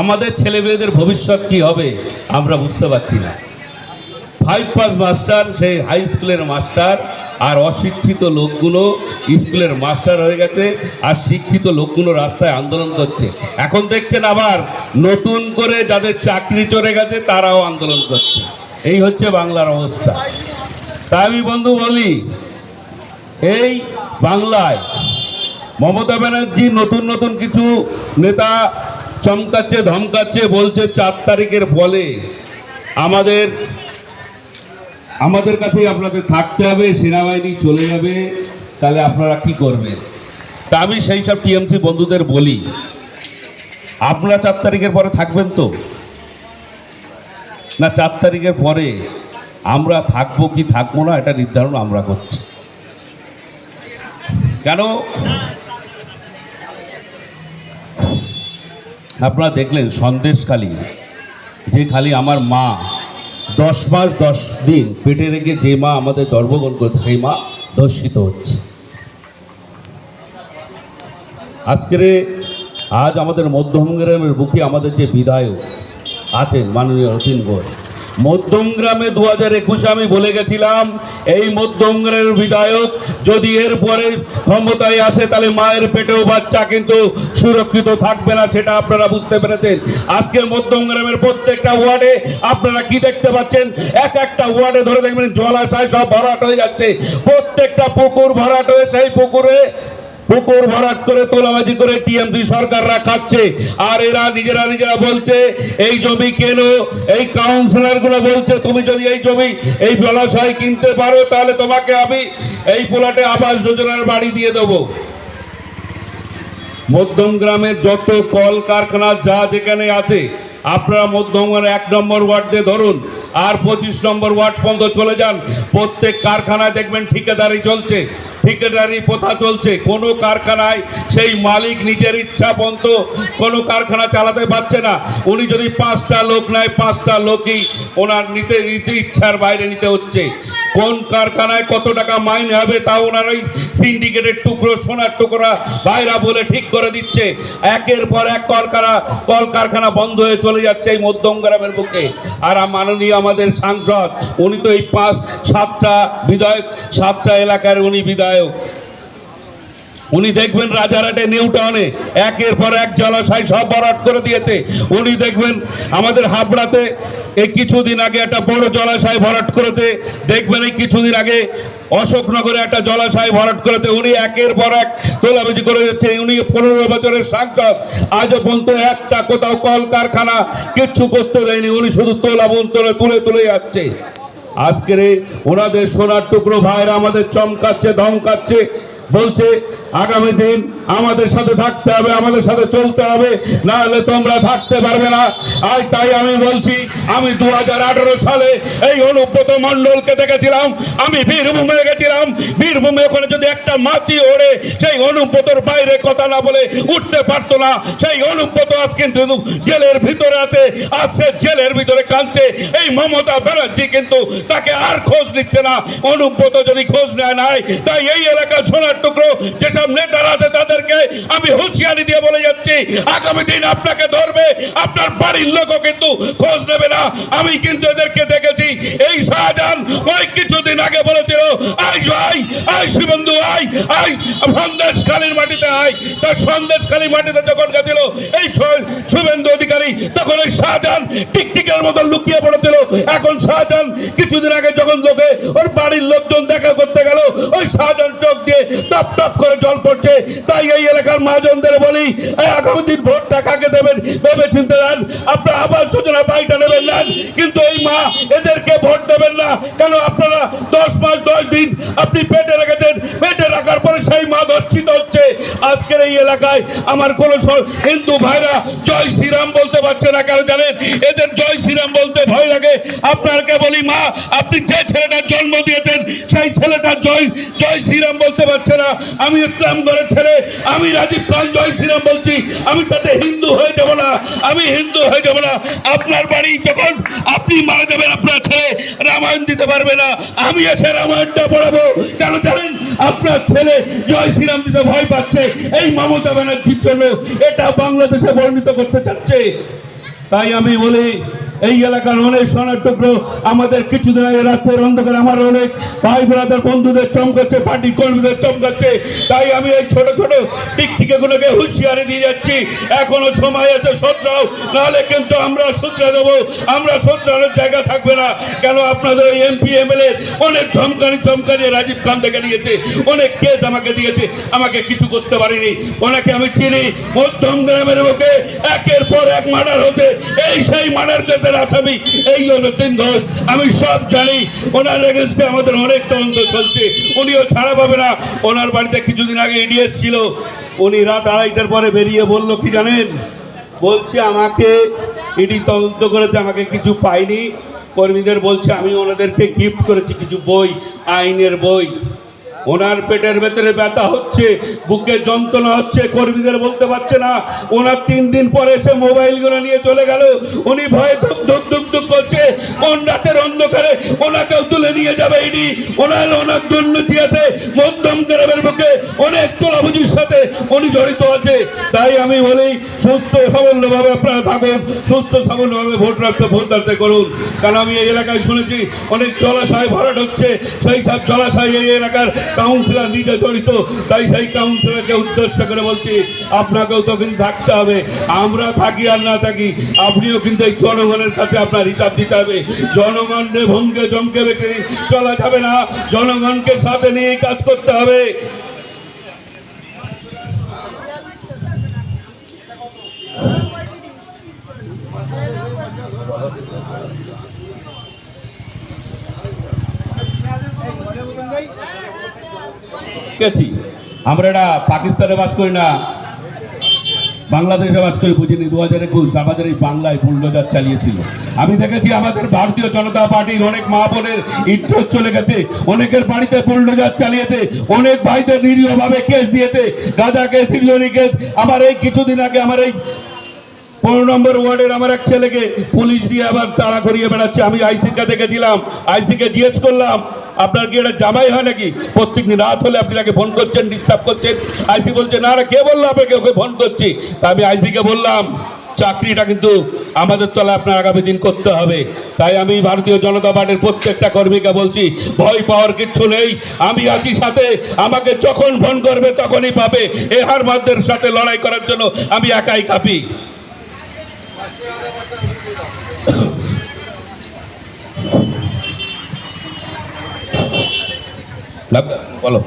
আমাদের ছেলে মেয়েদের ভবিষ্যৎ কি হবে, আমরা বুঝতে পারছি না। ফাইভ পাস মাস্টার সেই হাই স্কুলের মাস্টার আর অশিক্ষিত লোকগুলো স্কুলের মাস্টার হয়ে গেছে, আর শিক্ষিত লোকগুলো রাস্তায় আন্দোলন করছে। এখন দেখছেন আবার নতুন করে যাদের চাকরি চলে গেছে, তারাও আন্দোলন করছে। এই হচ্ছে বাংলার অবস্থা। তাই আমি বন্ধু বলি, এই বাংলায় মমতা ব্যানার্জি নতুন নতুন কিছু নেতা চমকাচ্ছে, ধমকাচ্ছে, বলছে চার তারিখের ফলে আমাদের আমাদের কাছেই আপনাদের থাকতে হবে, সেনাবাহিনী চলে যাবে, তাহলে আপনারা কি করবেন? তা আমি সেই সব টিএমসি বন্ধুদের বলি। আপনারা চার তারিখের পরে থাকবেন তো? না, চার তারিখের পরে আমরা থাকব কি থাকব না, এটা নির্ধারণ আমরা করছি। কেন? আপনারা দেখলেন সন্দেশ সন্দেশখালী যে খালি আমার মা, দশ মাস দশ দিন পেটে রেখে যে মা আমাদের গর্ভগ্রহণ করছে, সেই মা ধর্ষিত হচ্ছে। আজকের আজ আমাদের মধ্যমগ্রামের বুকে আমাদের যে বিধায়ক আছেন মাননীয় রতিন ঘোষ মধ্যমগ্রামে দু হাজার একুশে আমি বলে গেছিলাম, এই মধ্যমগ্রামের বিধায়ক যদি এরপরে ক্ষমতায় আসে, তাহলে মায়ের পেটেও বাচ্চা কিন্তু সুরক্ষিত থাকবে না, সেটা আপনারা বুঝতে পেরেছেন। আজকে মধ্যমগ্রামের প্রত্যেকটা ওয়ার্ডে আপনারা কি দেখতে পাচ্ছেন? এক একটা ওয়ার্ডে ধরে দেখবেন জলাশয় সব ভরাট হয়ে যাচ্ছে। প্রত্যেকটা পুকুর ভরাট হয়ে, সেই পুকুরে পুকুর ভরাট করে, তোলাবাজি করে টিএমসি সরকাররা খাচ্ছে। আর এরা নিজেরা নিজেরা বলছে, এই জমি কেন? এই কাউন্সিলরগুলো বলছে, তুমি যদি এই জমি, এই জলাশয় কিনতে পারো, তাহলে তোমাকে আমি এই প্লটে আবাস যোজনার বাড়ি দিয়ে দেবো। মধ্যম গ্রামের যত কল কারখানা যা যেখানে আছে, আপনারা মধ্যমগ্রামের এক নম্বর ওয়ার্ড ধরুন, আর পঁচিশ নম্বর ওয়ার্ড পর্যন্ত চলে যান, প্রত্যেক কারখানায় দেখবেন ঠিকাদারি চলছে। ঠিকাদারি প্রথা চলছে। কোন কারখানায় সেই মালিক নিজের ইচ্ছা বন্ধ কোনো কারখানা চালাতে পারছে না। উনি যদি পাঁচটা লোক নেয়, পাঁচটা লোকই ওনার নিতে নিতে ইচ্ছার বাইরে নিতে হচ্ছে। কোন কারখানায় কত টাকা মাইন হবে তা ওনার ওই সিন্ডিকেটের টুকরো, সোনার টুকরা বাইরা বলে ঠিক করে দিচ্ছে। একের পর এক কলকারা, কলকারখানা বন্ধ হয়ে চলে যাচ্ছে এই মধ্যম গ্রামের বুকে। আর মাননীয় আমাদের সাংসদ, উনি তো এই পাঁচ, সাতটা বিধায়ক, সাতটা এলাকার উনি বিধায়ক। উনি দেখবেন রাজারহাটে নিউ টাউনে একের পর এক জলাশয় সব ভরাট করে দিয়েছে। উনি দেখবেন আমাদের হাবড়াতে এই কিছুদিন আগে একটা বড় জলাশয় ভরাট করেতে দেখবেন এই কিছুদিন আগে অশোকনগরে একটা জলাশয় ভরাট করেতে উনি একের পর এক তোলাবাজি করে যাচ্ছে উনি পনেরো বছরের সাংসদ। আজও পর্যন্ত একটা কোথাও কল কারখানা কিচ্ছু করতে দেয়নি। উনি শুধু তোলাবন তুলে তুলে তুলে যাচ্ছে। আজকের ওনাদের সোনার টুকরো ভাইরা আমাদের চমকাচ্ছে, ধমকাচ্ছে। বলছে আগামী দিন আমাদের সাথে থাকতে হবে, আমাদের সাথে চলতে হবে না হলে তোমরা থাকতে পারবে না। আজ তাই আমি বলছি, আমি দু সালে এই অনুব্রত মণ্ডলকে দেখেছিলাম, আমি বীরভূমে গেছিলাম। বীরভূমে ওখানে যদি একটা মাছি ওড়ে, সেই অনুব্রতর বাইরে কথা না বলে উঠতে পারতো না। সেই অনুব্রত আজ কিন্তু জেলের ভিতরে আছে, আজ সে জেলের ভিতরে কাঁদছে। এই মমতা ব্যানার্জি কিন্তু তাকে আর খোঁজ নিচ্ছে না। অনুব্রত যদি খোঁজ নেয় নাই, তাই এই এলাকা সোনার টুকরো নেতারা আছে তাদেরকে আমি হুঁশিয়ারি দিয়ে বলে যাচ্ছি, আগামী দিন আপনাকে ধরবে, আপনার বাড়ির লোকও কিন্তু খোঁজ নেবে না। আমি কিন্তু এদেরকে দেখেছি, এই শাহজাহান ওই কিছুদিন আগে বলেছিল আই আই আই শিবন্ধু আই আই সন্দেশ খালির মাটিতে আই তার সন্দেশ খালি মাটিতে যখন গেছিল, এই শুভেন্দু অধিকারী, তখন ওই শাহজাহান টিকটিকের মতো লুকিয়ে পড়েছিল। এখন শাহজাহান কিছুদিন আগে যখন লোকে ওর বাড়ির লোকজন দেখা করতে গেল, ওই শাহজাহান চোখ দিয়ে টপ টপ করে জল পড়ছে তাই এই এলাকার মহাজনদের বলি আগামী দিন ভোটটা কাকে দেবেন? ভেবে চিনতে দেন আপনারা আবার যোজনা বাড়িটা নেবেন নেন কিন্তু এই মা, এদেরকে ভোট দেবেন না। কেন আপনারা দশ মাস, দশ দিন আপনি পেটে রেখেছেন। পেটে রাখার পরে সেই মা ধর্ষিত হচ্ছে। আজকের এই এলাকায় আমার কোন হিন্দু ভাইরা জয় শ্রীরাম বলতে পারছে না কেন জানেন? এদের জয় শ্রীরাম বলতে ভয় লাগে। আপনাকে বলি, মা, আপনি যে ছেলেটার জন্ম দিয়েছেন, সেই ছেলেটা জয় জয় শ্রীরাম বলতে পারছে না। আমি ইসলাম ঘরের ছেলে আমি রাজীব খান জয় শ্রীরাম বলছি, আমি তাতে হিন্দু হয়ে যাব না, আমি হিন্দু হয়ে যাব না। আপনার বাড়ি যখন আপনি মারা যাবেন, আপনার ছেলে রামায়ণ দিতে পারবে না। আমি এসে রামায়ণটা পড়াবো। কেন জানেন? আপনার ছেলে জয় শ্রীরাম দিতে ভয় পাচ্ছে। এই মমতা ব্যানার্জির জন্য এটা বাংলাদেশে বর্ণিত করতে চাচ্ছে। তাই আমি বলি এই এলাকার অনেক সোনার টুকরো আমাদের কিছুদিন আগে রাত্রের অন্ধকার আমার অনেক ভাই ব্রাদার বন্ধুদের চমকাচ্ছে, পার্টি কর্মীদের চমকাচ্ছে। তাই আমি এই ছোট ছোট টিকটিকে গুলোকে হুঁশিয়ারি দিয়ে যাচ্ছি। এখনও সময় আছে, শোধরাও। নাহলে কিন্তু আমরা শুধরে দেবো। আমরা শুধরানোর জায়গা থাকবে না। কেন আপনাদের ওই এমপি এমএলএ অনেক ধমকানি চমকানি রাজীব খান থেকে নিয়েছে অনেক কেস আমাকে দিয়েছে। আমাকে কিছু করতে পারিনি। ওনাকে আমি চিনি। মধ্যম গ্রামের বুকে একের পর এক মার্ডার হতে এই সেই মার্ডার কেসের আসামি এই ঘোষ আমি সব জানি। ওনার এগেনস্টে আমাদের অনেক তদন্ত চলছে। উনিও ছাড়া পাবে না। ওনার বাড়িতে কিছুদিন আগে ইডিএস ছিল। উনি রাত আড়াইটার পরে বেরিয়ে বলল, কি জানেন? বলছে আমাকে ইডি তদন্ত করেছে, আমাকে কিছু পাইনি কর্মীদের বলছে, আমি ওনাদেরকে গিফট করেছি কিছু বই, আইনের বই। ওনার পেটের ভেতরে ব্যথা হচ্ছে, বুকে যন্ত্রণা হচ্ছে, কর্মীদের বলতে পারছে না। ওনার তিন দিন পরে এসে মোবাইলগুলো নিয়ে চলে গেল। উনি ভয়ে ধুক ধুক ধুক ধুক করছে। কোন রাতের অন্ধকারে ওনাকেও তুলে নিয়ে যাবে ইডি। ওনার অনেক দুর্নীতি আছে, মধ্যম গ্রামের বুকে অনেক তোলাবুজির সাথে উনি জড়িত আছে। তাই আমি বলি, সুস্থ সাবল্যভাবে আপনারা থাকুন, সুস্থ সাবল্যভাবে ভোট রাখতে ভোট রাখতে করুন। কারণ আমি এই এলাকায় শুনেছি, অনেক জলাশয় ভরাট হচ্ছে। সেই সব জলাশয় এই এলাকার কাউন্সিলর নিজে জড়িত, তাই সেই কাউন্সিলরকে উদ্দেশ্য করে বলছি, আপনাকেও তো কিন্তু থাকতে হবে। আমরা থাকি আর না থাকি, আপনিও কিন্তু এই জনগণের কাছে আপনার হিসাব দিতে হবে। জনগণকে ভঙ্গে জমকে বেঁচে চলা যাবে না, জনগণকে সাথে নিয়ে কাজ করতে হবে। গেছি আমরা এটা পাকিস্তানে বাস করি না, বাংলাদেশে বাস করে, বুঝিনি দু হাজার একুশ, আমাদের এই বাংলায় বুলডোজার চালিয়েছিল। আমি দেখেছি আমাদের ভারতীয় জনতা পার্টির অনেক মা বোনের ইজ্জত চলে গেছে, অনেকের বাড়িতে বুলডোজার চালিয়েছে, অনেক ভাইদের নিরীহভাবে কেস দিয়েছে, গাঁজা কেস হিরিয়নি কেস। আমার এই কিছুদিন আগে আমার এই পনেরো নম্বর ওয়ার্ডের আমার এক ছেলেকে পুলিশ দিয়ে আবার তাড়া করিয়ে বেড়াচ্ছে। আমি আইসিকে দেখেছিলাম, আইসিকে জিজ্ঞেস করলাম আপনার কি এটা জামাই হয় নাকি? প্রত্যেকদিন রাত হলে আপনি তাকে ফোন করছেন ডিস্টার্ব করছেন। আইসি বলছে, না কে বলল আপনাকে ওকে ফোন করছি? তা আমি আইসিকে বললাম, চাকরিটা কিন্তু আমাদের তলায় আপনার আগামী দিন করতে হবে। তাই আমি ভারতীয় জনতা পার্টির প্রত্যেকটা কর্মীকে বলছি, ভয় পাওয়ার কিচ্ছু নেই। আমি আছি সাথে। আমাকে যখন ফোন করবে তখনই পাবে। এ হার মাদের সাথে লড়াই করার জন্য আমি একাই কাঁপি। বলো